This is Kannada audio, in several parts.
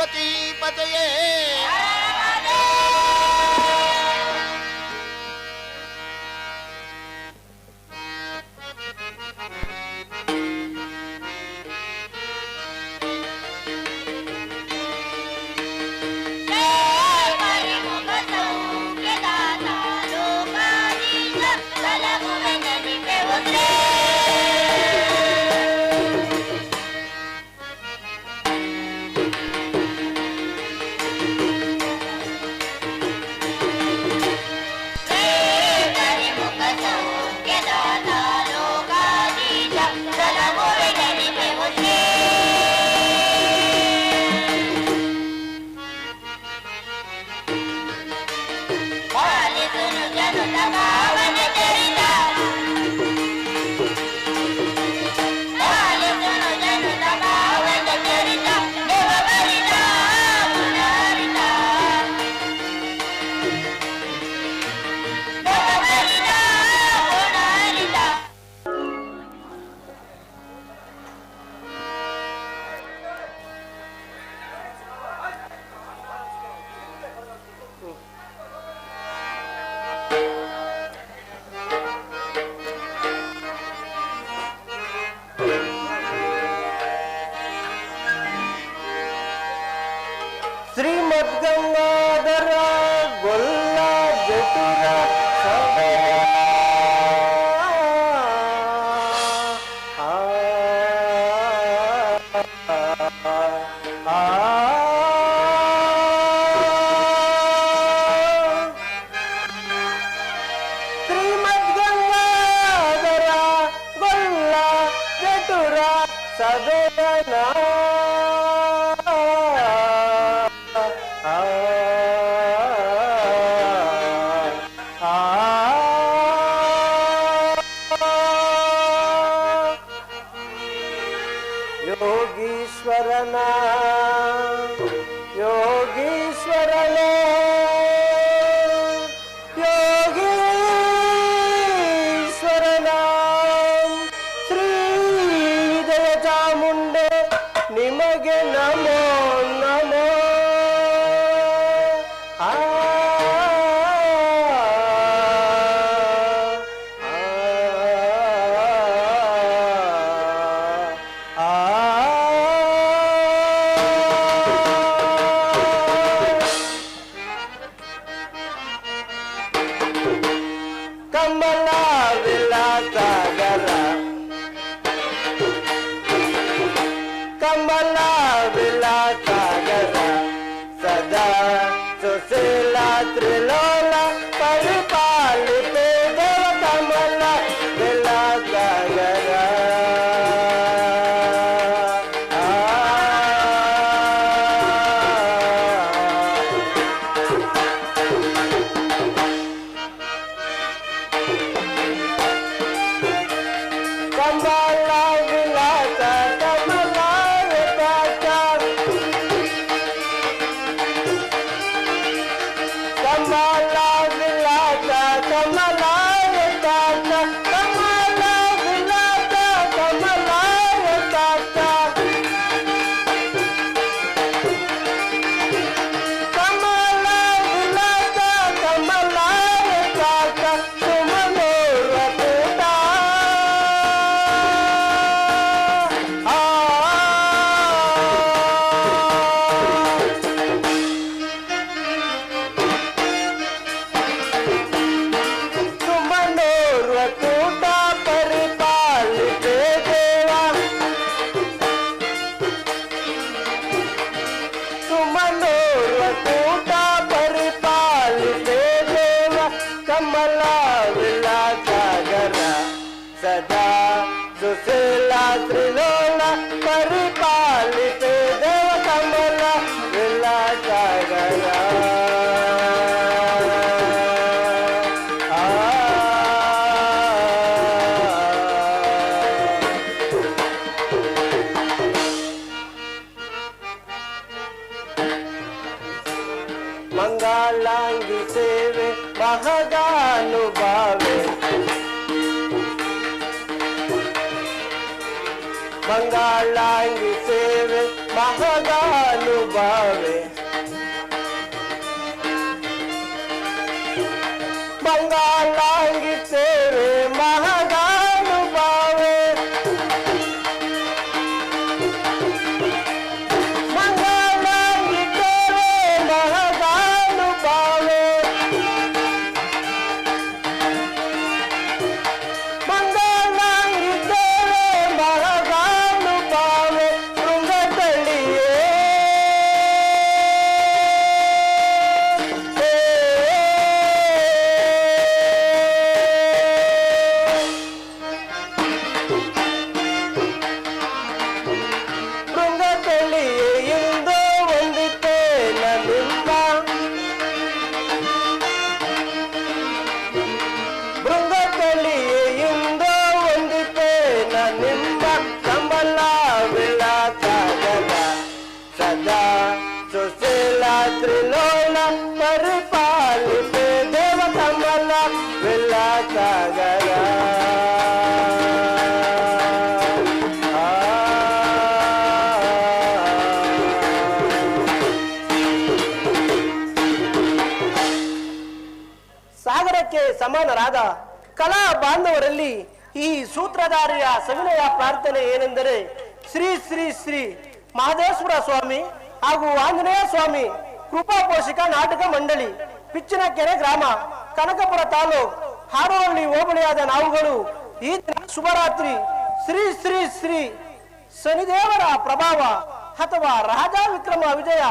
પાર્વતી પતયે Wunderbar! रात्रि பங்கால் நாங்கிட்டு ಸಾಗರಕ್ಕೆ ಕಲಾ ಬಾಂಧವರಲ್ಲಿ ಈ ಸೂತ್ರಧಾರಿಯ ಸವಿನಯ ಪ್ರಾರ್ಥನೆ ಏನೆಂದರೆ ಶ್ರೀ ಶ್ರೀ ಶ್ರೀ ಮಹದೇಶ್ವರ ಸ್ವಾಮಿ ಹಾಗೂ ಆಂಜನೇಯ ಸ್ವಾಮಿ ಕೃಪಾ ಪೋಷಕ ನಾಟಕ ಮಂಡಳಿ ಪಿಚ್ಚಿನ ಕೆರೆ ಗ್ರಾಮ, ಕನಕಪುರ ತಾಲೂಕ್ ಹಾರೋಹಳ್ಳಿ ಹೋಬಳಿಯಾದ ನಾವುಗಳು ಈ ದಿನ ಶುಭರಾತ್ರಿ. ಶ್ರೀ ಶ್ರೀ ಶ್ರೀ ಶನಿದೇವರ ಪ್ರಭಾವ ಅಥವಾ ರಾಜ ವಿಕ್ರಮ ವಿಜಯ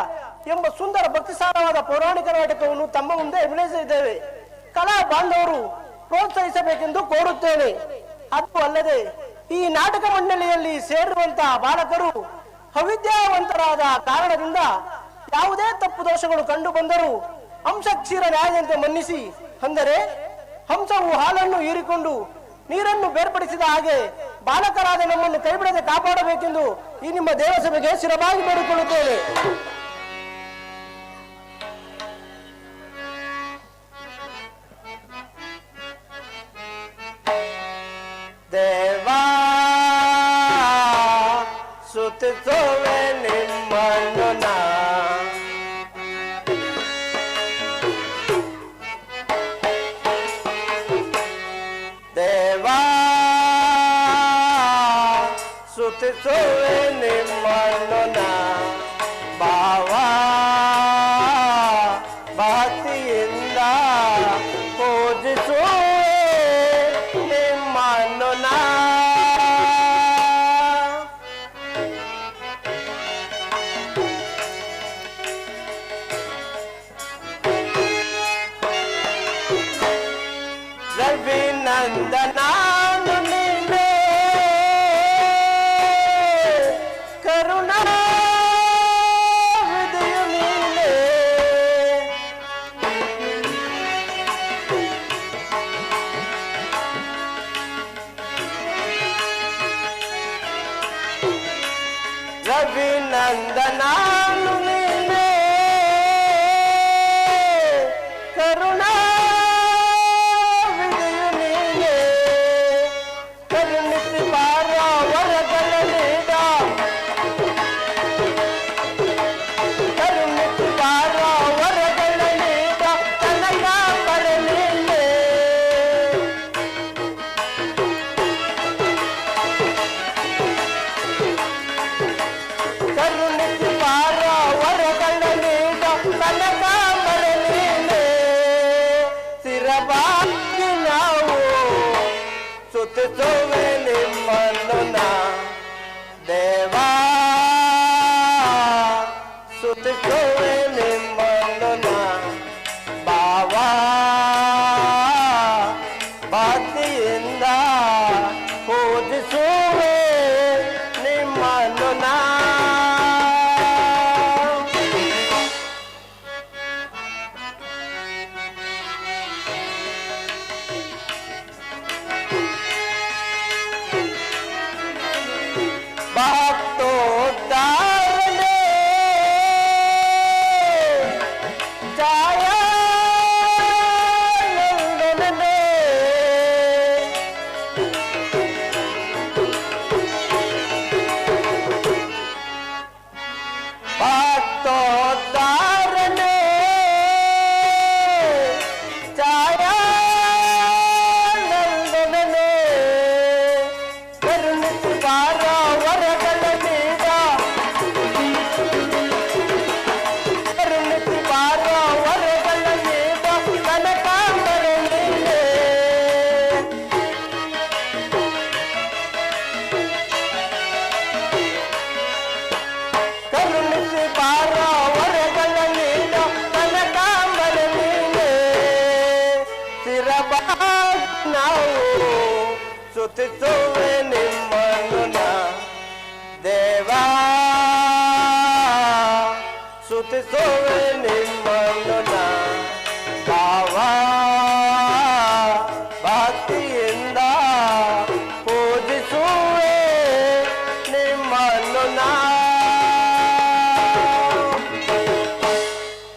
ಎಂಬ ಸುಂದರ ಭಕ್ತಿಸಾರವಾದ ಪೌರಾಣಿಕ ನಾಟಕವನ್ನು ತಮ್ಮ ಮುಂದೆ ಅಭಿನಯಿಸಿದ್ದೇವೆ. ಕಲಾ ಬಾಂಧವರು ಪ್ರೋತ್ಸಾಹಿಸಬೇಕೆಂದು ಕೋರುತ್ತೇನೆ. ಅದು ಅಲ್ಲದೆ, ಈ ನಾಟಕ ಮಂಡಳಿಯಲ್ಲಿ ಸೇರಿರುವಂತಹ ಬಾಲಕರು ಅವಿದ್ಯಾವಂತರಾದ ಕಾರಣದಿಂದ ಯಾವುದೇ ತಪ್ಪು ದೋಷಗಳು ಕಂಡು ಬಂದರೂ ಹಂಸ ಕ್ಷೀರ ನ್ಯಾಯದಂತೆ ಮನ್ನಿಸಿ, ಅಂದರೆ ಹಂಸವು ಹಾಲನ್ನು ಹೀರಿಕೊಂಡು ನೀರನ್ನು ಬೇರ್ಪಡಿಸಿದ ಹಾಗೆ ಬಾಲಕರಾದ ನಮ್ಮನ್ನು ಕೈಬಿಡದೆ ಕಾಪಾಡಬೇಕೆಂದು ಈ ನಿಮ್ಮ ದೇವಸಭೆಗೆ ಸ್ಥಿರವಾಗಿ ಬೇಡಿಕೊಳ್ಳುತ್ತೇನೆ. देवा सुत चोवे निम्मना देवा सुत चोवे निम्मना बावा பிறந்த స్థుతువే నిమ్మను దేవా స్థుతువే నిమ్మను బావా భక్తియింద పూజిసువే నిమ్మను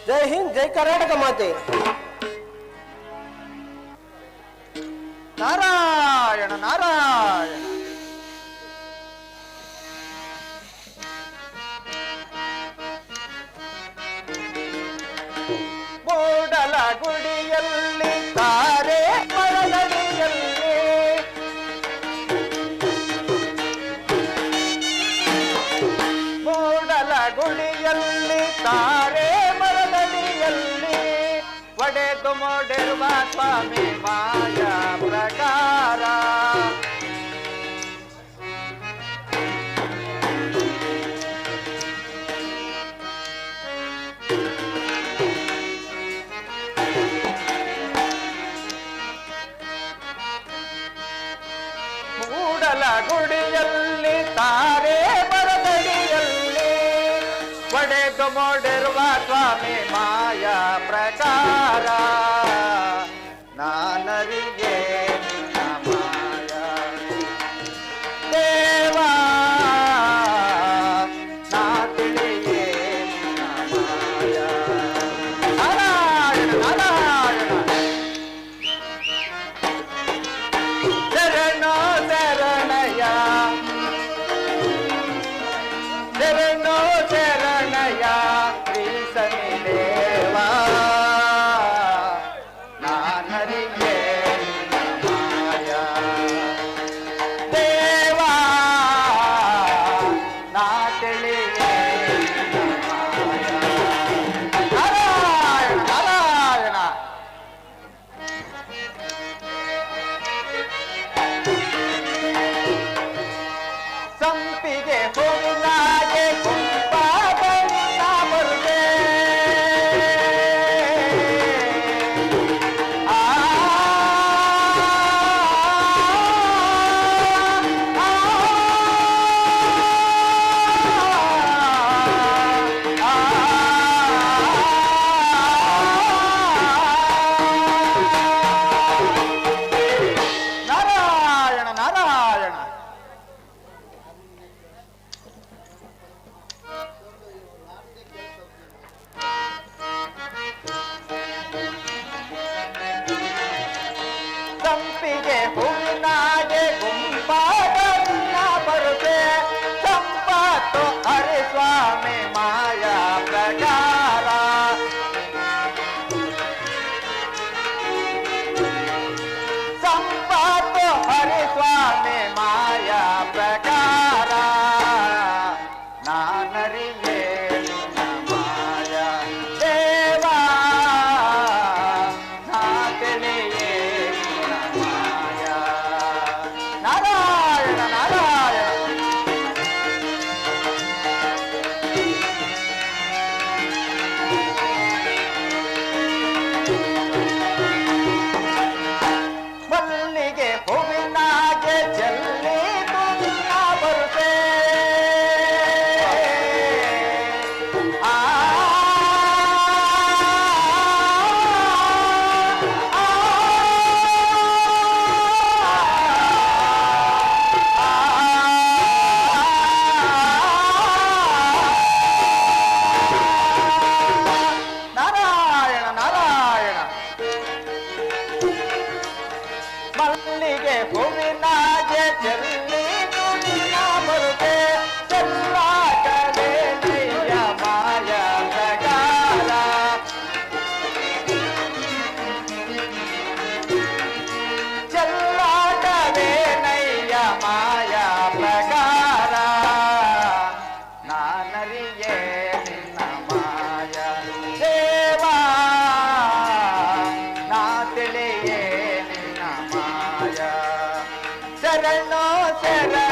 జై హింద్ జై కర్ణాటక మాతే நாராயண நாராயண. ಕೂಡಲ ಗುಡಿಯಲ್ಲಿ ತಾರ No se.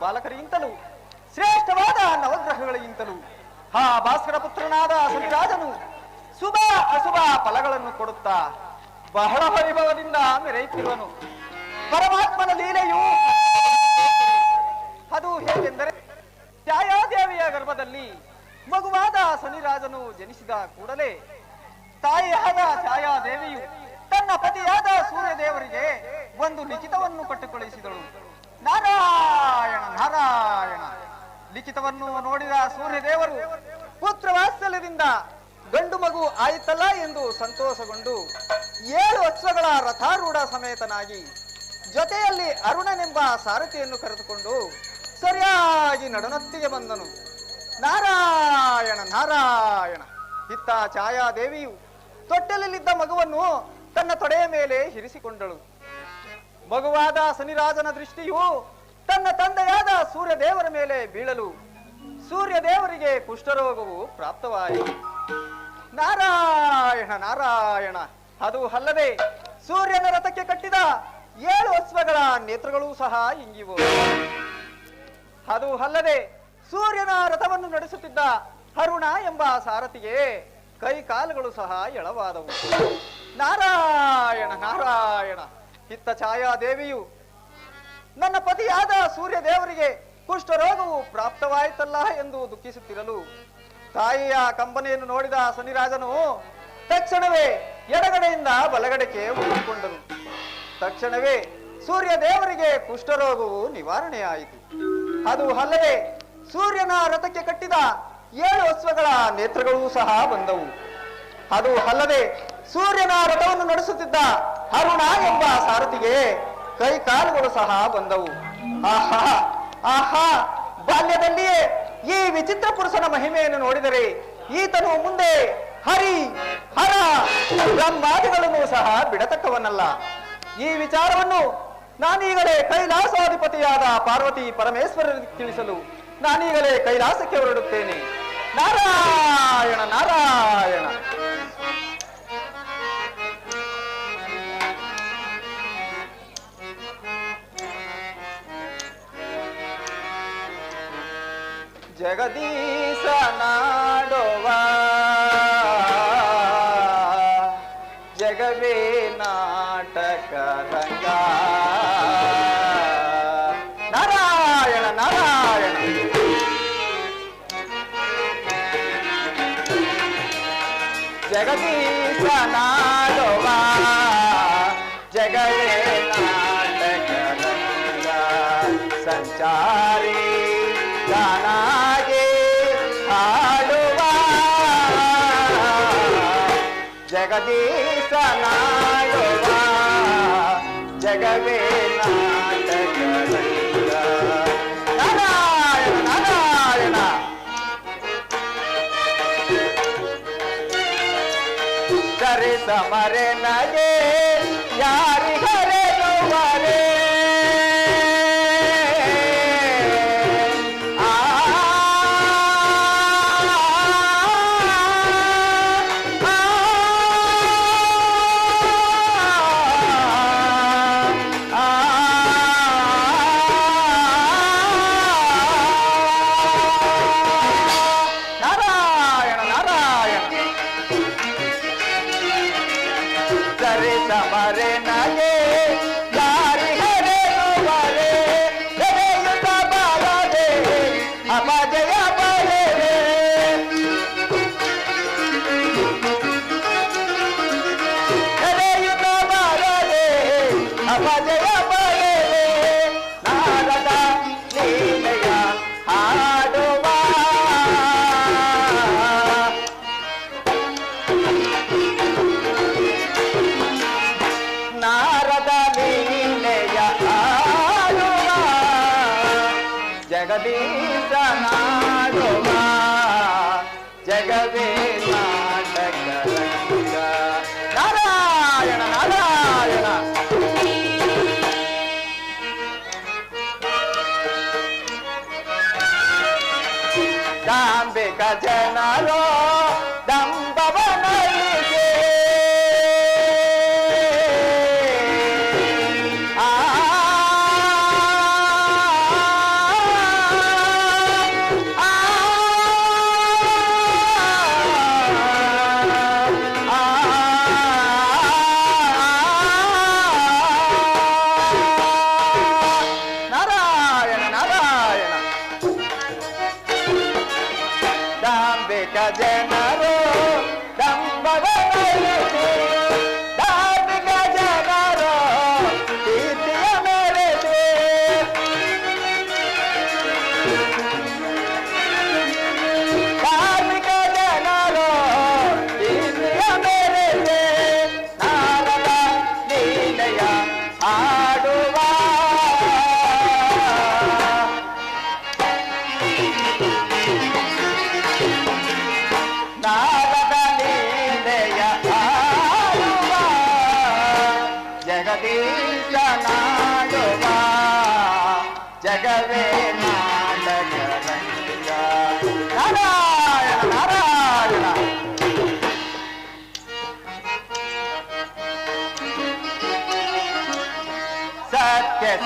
ಬಾಲಕರಿಗಿಂತಲೂ ಶ್ರೇಷ್ಠವಾದ ನವಗ್ರಹಗಳಿಗಿಂತಲೂ ಆ ಭಾಸ್ಕರ ಪುತ್ರನಾದ ಸರಿರಾಜನು ಶುಭ ಅಶುಭ ಫಲಗಳನ್ನು ಕೊಡುತ್ತಾ ಬಹಳ ವೈಭವದಿಂದ ಮೆರೆಯುತ್ತಿರುವನು. ಪರಮಾತ್ಮನ ಲೀಲೆಯು ಅದು ಹೇಗೆಂದರೆ ಛಾಯಾದೇವಿಯ ಗರ್ಭದಲ್ಲಿ ಮಗುವಾದ ಸನಿರಾಜನು ಜನಿಸಿದ ಕೂಡಲೇ ತಾಯಿಯಾದ ಛಾಯಾದೇವಿಯು ತನ್ನ ಪತಿಯಾದ ಸೂರ್ಯದೇವರಿಗೆ ಒಂದು ಲಿಖಿತವನ್ನು ಕೊಟ್ಟು ಕಳುಹಿಸಿದಳು ನಾರಾಯಣ ನಾರಾಯಣ. ಲಿಖಿತವನ್ನು ನೋಡಿದ ಸೂರ್ಯದೇವರು, ಪುತ್ರ ವಾತ್ಸಲ್ಯದಿಂದ ಗಂಡು ಮಗು ಆಯಿತಲ್ಲ ಎಂದು ಸಂತೋಷಗೊಂಡು ಏಳು ಅಶ್ವಗಳ ರಥಾರೂಢ ಸಮೇತನಾಗಿ ಜೊತೆಯಲ್ಲಿ ಅರುಣನೆಂಬ ಸಾರಥಿಯನ್ನು ಕರೆದುಕೊಂಡು ಸರಿಯಾಗಿ ನಡನತ್ತಿಗೆ ಬಂದನು. ನಾರಾಯಣ ನಾರಾಯಣ. ಇತ್ತ ಛಾಯಾದೇವಿಯು ತೊಟ್ಟಲಲ್ಲಿದ್ದ ಮಗುವನ್ನು ತನ್ನ ತೊಡೆಯ ಮೇಲೆ ಇರಿಸಿಕೊಂಡಳು. ಮಗುವಾದ ಶನಿರಾಜನ ದೃಷ್ಟಿಯು ತನ್ನ ತಂದೆಯಾದ ಸೂರ್ಯದೇವರ ಮೇಲೆ ಬೀಳಲು ಸೂರ್ಯದೇವರಿಗೆ ಕುಷ್ಠರೋಗವು ಪ್ರಾಪ್ತವಾಯಿತು. ನಾರಾಯಣ ನಾರಾಯಣ, ಅದು ಅಲ್ಲದೆ ಸೂರ್ಯನ ರಥಕ್ಕೆ ಕಟ್ಟಿದ ಏಳು ಅಶ್ವಗಳ ನೇತ್ರಗಳೂ ಸಹ ಇಂಗಿವು. ಅದು ಅಲ್ಲದೆ ಸೂರ್ಯನ ರಥವನ್ನು ನಡೆಸುತ್ತಿದ್ದ ಅರುಣ ಎಂಬ ಸಾರಥಿಗೆ ಕೈ ಕಾಲುಗಳು ಸಹ ಎಳವಾದವು. ನಾರಾಯಣ ನಾರಾಯಣ. ಇತ್ತ ಛಾಯಾದೇವಿಯು ನನ್ನ ಪತಿಯಾದ ಸೂರ್ಯ ದೇವರಿಗೆ ಕುಷ್ಠರೋಗವು ಪ್ರಾಪ್ತವಾಯಿತಲ್ಲ ಎಂದು ದುಃಖಿಸುತ್ತಿರಲು ತಾಯಿಯ ಕಂಬನೆಯನ್ನು ನೋಡಿದ ಸನಿರಾಜನು ತಕ್ಷಣವೇ ಎಡಗಡೆಯಿಂದ ಬಲಗಡೆಗೆ ಉಳಿದುಕೊಂಡನು ತಕ್ಷಣವೇ ಸೂರ್ಯ ದೇವರಿಗೆ ಕುಷ್ಠರೋಗವು ನಿವಾರಣೆಯಾಯಿತು. ಅದು ಅಲ್ಲದೆ ಸೂರ್ಯನ ರಥಕ್ಕೆ ಕಟ್ಟಿದ ಏಳು ಅಶ್ವಗಳ ನೇತ್ರಗಳು ಸಹ ಬಂದವು. ಅದು ಅಲ್ಲದೆ ಸೂರ್ಯನ ರಥವನ್ನು ನಡೆಸುತ್ತಿದ್ದ ಅರುಣ ಎಂಬ ಸಾರಥಿಗೆ ಕೈ ಕಾಲುಗಳು ಸಹ ಬಂದವು. ಆಹಾ ಆಹಾ, ಬಾಲ್ಯದಲ್ಲಿಯೇ ಈ ವಿಚಿತ್ರ ಪುರುಷನ ಮಹಿಮೆಯನ್ನು ನೋಡಿದರೆ ಈತನು ಮುಂದೆ ಹರಿ, ಹರ, ಬ್ರಹ್ಮಾದಿಗಳನ್ನು ಸಹ ಬಿಡತಕ್ಕವನಲ್ಲ. ಈ ವಿಚಾರವನ್ನು ನಾನೀಗಲೇ ಕೈಲಾಸಾಧಿಪತಿಯಾದ ಪಾರ್ವತಿ ಪರಮೇಶ್ವರರಿಗೆ ತಿಳಿಸಲು ನಾನೀಗಲೇ ಕೈಲಾಸಕ್ಕೆ ಹೊರಡುತ್ತೇನೆ. ನಾರಾಯಣ ನಾರಾಯಣ. జగదీశ నాడోవా. జగవే నాటక రంగా నారాయణ నారాయణ. జగదీశ నాడోవా. జగవే నాటక సంచారీ అలాగే ఆలువా జగదీశ నాయువా జగవే సమరే నగే ಜನರೋ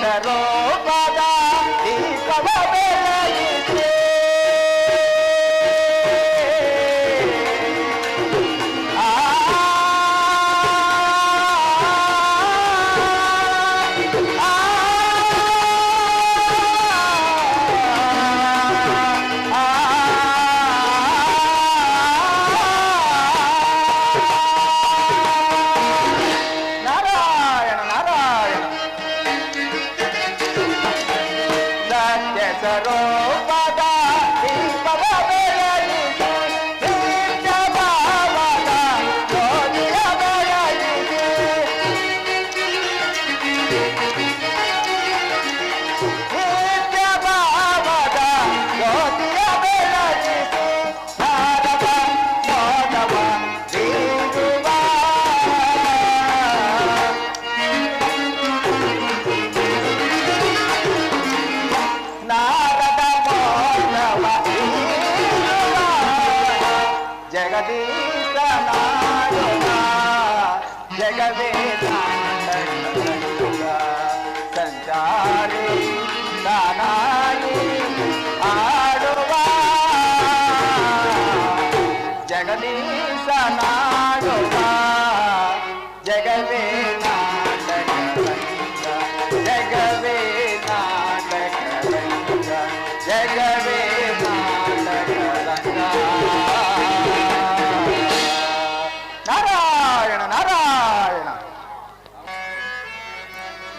करो दादा